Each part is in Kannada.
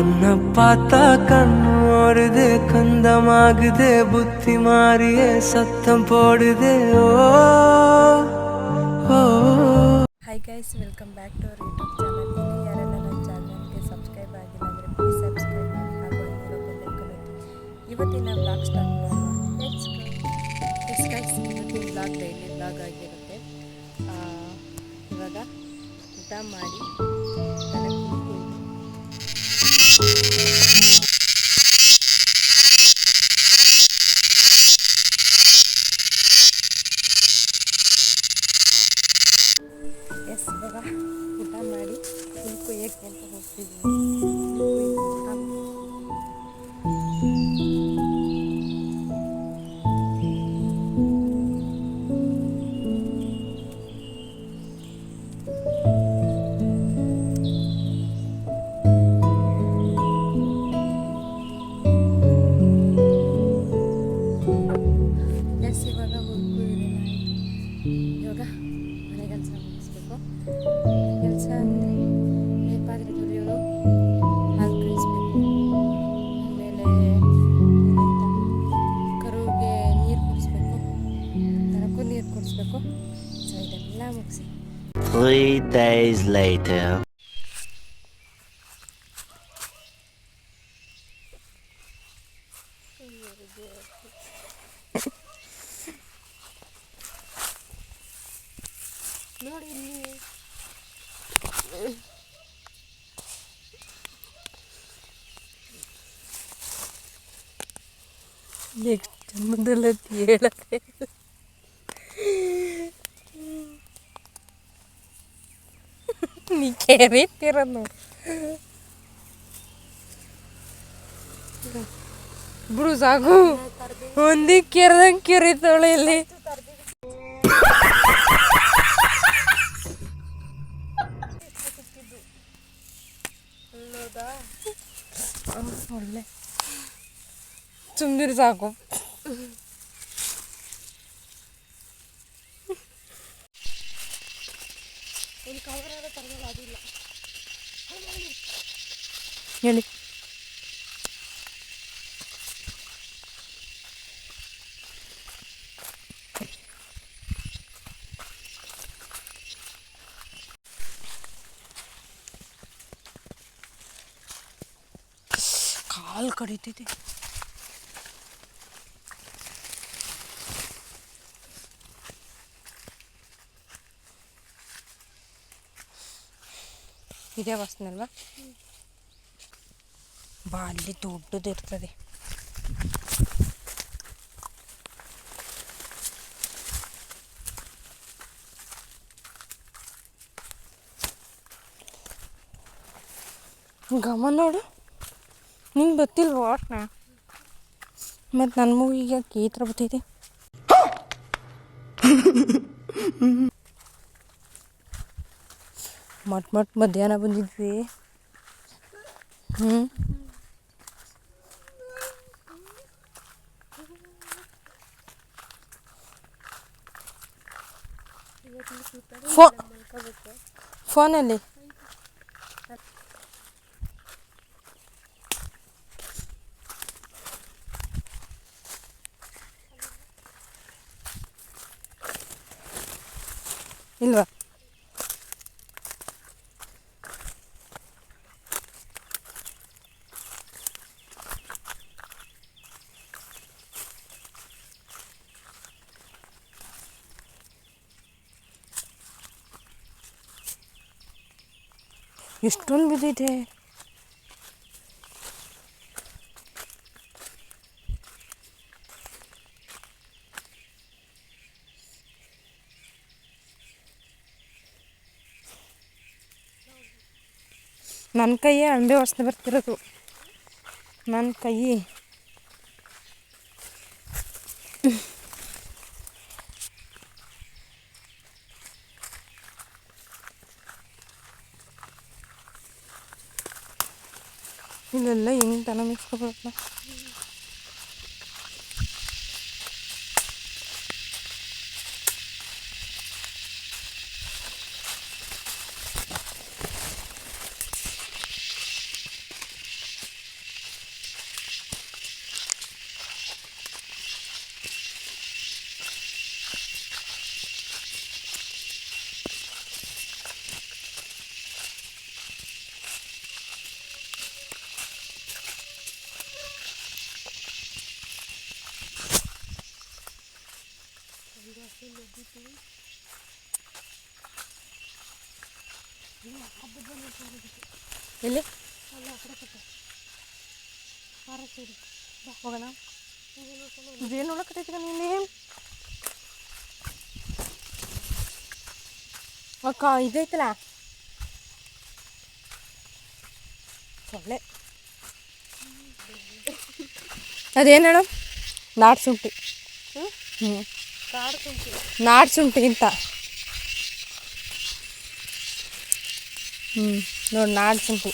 உன்னை பார்த்தா கண்ணு ஓடுது கந்தமாகுதே புத்தி மாறியே சத்தம் போடுதே ஓ ஓ hi guys welcome back to our YouTube channel ಇಲ್ಲಿ ಯಾರೆಲ್ಲ ನನ್ನ ಚಾನಲ್ಗೆ ಸಬ್ಸ್ಕ್ರೈಬ್ ಆಗಿಲ್ಲ ಅಂದರೆ ಪ್ಲೀಸ್ ಸಬ್ಸ್ಕ್ರೈಬ್ ಮಾಡಿ ಹಾಗೂ ಅಲ್ಲಿರೋ ಬೆಲ್ಲೈಕನ್ ಒತ್ತಿ ಇವತ್ತಿನ ಬ್ಲಾಗ್ ಸ್ಟಾರ್ಟ್ ಮಾಡೋಣ ಎಸ್ ಗೈಸ್ ಇವತ್ತಿನ ಬ್ಲಾಗ್ ಡೈಲಿ ಬ್ಲಾಗ್ ಆಗಿರುತ್ತೆ ಆ, ಇವಾಗ ಊಟ ಮಾಡಿ ನನಗೆ Thank you. ಇವಾಗ ಮನೆ ಕೆಲಸ ಮುಗಿಸ್ಬೇಕು. ಕೆಲಸ ಅಂದರೆ ಪಾತ್ರೆ ತೊಳೆಯೋದು ಹಾಲು ಕಾಯಿಸ್ಬೇಕು ಆಮೇಲೆ ಕರುವಿಗೆ ನೀರು ಕುಡಿಸ್ಬೇಕು. ದನಕ್ಕೂ ನೀರು ಕುಡಿಸ್ಬೇಕು. ಸೊ ಇದೆಲ್ಲ ಮುಗಿಸಿ. Three days later. ನೋಡಿ ಇಲ್ಲಿ ನೆಕ್ಸ್ಟ್ ಜನ್ಮದಲ್ಲಿ ಹೇಳಕ್ಕೆ ನೀ ಕೆರೀತಿರೋದು ನೋಡಿ ಬಿಡು ಸಾಕು ಒಂದಿಗೆ ಕೆರೆದಂಗೆ ಕೆರೀತಾಳೆ ಇಲ್ಲಿ ಒಳ್ಳೆ ಸುಮ್ಮನಿರು ಸಾಕು ಹೇಳಿ ಕಾಲು ಕಡಿತೈತಿ ಇದೇ ವಾಸನೆ ಅಲ್ವಾ ಬಾ ಅಲ್ಲಿ ದೊಡ್ಡದು ಇರ್ತದೆ ಗಮ ನೋಡು ನಿಂಗೆ ಗೊತ್ತಿಲ್ವ ಒಟ್ನ ಮತ್ತು ನನ್ನ ಮೂವಿಗೆ ಈ ಥರ ಬರ್ತೈತೆ ಮಟ್ ಮಟ್ ಮಧ್ಯಾಹ್ನ ಬಂದಿದ್ವಿ ಹ್ಞೂ ಫೋ ಫೋನಲ್ಲಿ ಇಲ್ವಾ ಎಷ್ಟೊಂದು ಬಿದ್ದಿದೆ ನನ್ನ ಕೈಯೇ ಅಂಬೆ ವಾಸನೆ ಬರ್ತಿರೋದು. ನನ್ನ ಕೈ ಇಲ್ಲೆಲ್ಲ ಹೆಂಗೆ ದನ ಮಿಕ್ಸ್ಕೊಬರಲ್ಲ ಎಲ್ಲಿ? ಹೋಗೋಣ. ಇದೇನು ನೋಡಕತ್ತೈತಿ ನೀನು? ಅಕ್ಕ, ಇದೈತಲ್ಲ? ಸೊಳ್ಳೆ. ಅದೇನು ಹೇಳು? ನಾಡ್ ಶುಂಠಿ ಹ್ಞೂ ನಾಡ್ ಶುಂಠಿ ಅಂತ. ಹ್ಞೂ ನೋಡಿ ನಾಡ್ ಶುಂಠಿ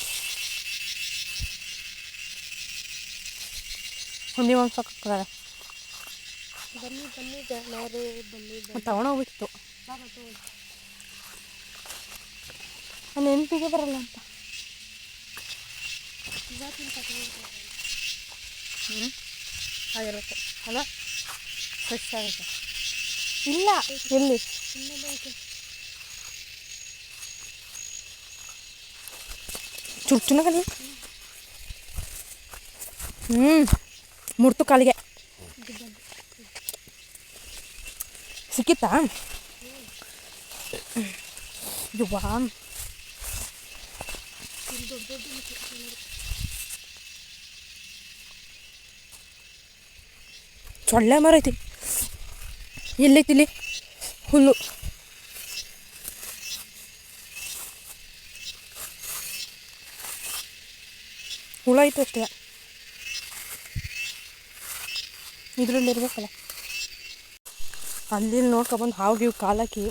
ಹುಂಡಿ ಬನ್ನಿ ತಗೊಂಡೋಗ್ಬಿಟ್ಟು ನೆನಪಿಗೆ ಬರಲ್ಲ ಅಂತ. ಹ್ಞೂ ಆಗಿರುತ್ತೆ ಅಲ್ಲ ಫ್ರೆಶ್ ಆಗುತ್ತೆ ಇಲ್ಲ ಎಲ್ಲಿ ಚುರ್ಚುನ ಕಲಿ. ಹ್ಞೂ ಮುರ್ತು ಕಾಲಿಗೆ. ಸಿಕ್ಕಿತ್ತಾ? ಯುವಾ ಸೊಳ್ಳೆ ಮರ ಐತಿ ಎಲ್ಲೈತಿ ಇಲ್ಲಿ? ಹುಲ್ಲು. ಹುಳ ಐತೆ ಅಷ್ಟೇ. ಇದರಲ್ಲಿ ಇರ್ಬೇಕಲ್ಲ. ಅಲ್ಲಿ ನೋಡ್ಕೊಬಂದು ಹಾವು ಕಾಲಾಕಿ.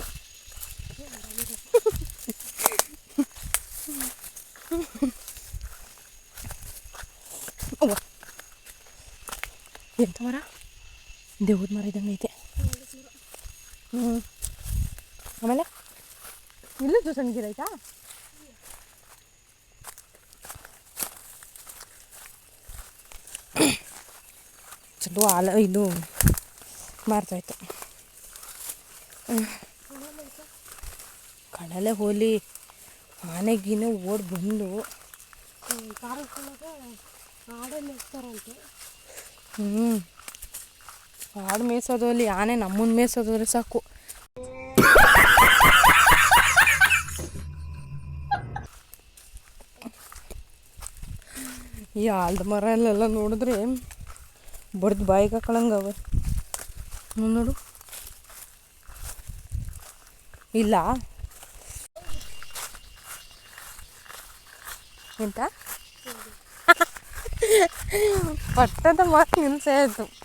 ಎಂತ ಮರ ದೇವ್ರ ಮರ ಇದ್ದಂಗೆ ಐತೆ. ಹ್ಞೂ ಆಮೇಲೆ ಇಲ್ಲ ಜೂಸನ್ ಗಿಡ ಆಯ್ತಾ ಚಲೋ ಆಲ ಇದು ಮಾರ್ತಾಯ್ತು. ಕಡಲೆ ಹೋಲಿ ಆನೆಗಿನ ಓಡ್ ಬಂದು. ಹ್ಞೂ ಆಡು ಮೇಯಿಸೋದು ಅಲ್ಲಿ ಆನೆ ನಮ್ಮನ್ನ ಮೇಯಿಸೋದ್ರೆ ಸಾಕು. ಈ ಆಲ್ದ ಮರ ಅಲ್ಲೆಲ್ಲ ನೋಡಿದ್ರೆ ಬಡ್ದು ಬಾಯಿಗೆ ಹಾಕೊಳಂಗವ ನೋಡು ನೋಡು. ಇಲ್ಲ. ಎಂತ? ಪಟ್ಟದ ಮಾತು ನಿಲ್ಸೇ ಆಯಿತು.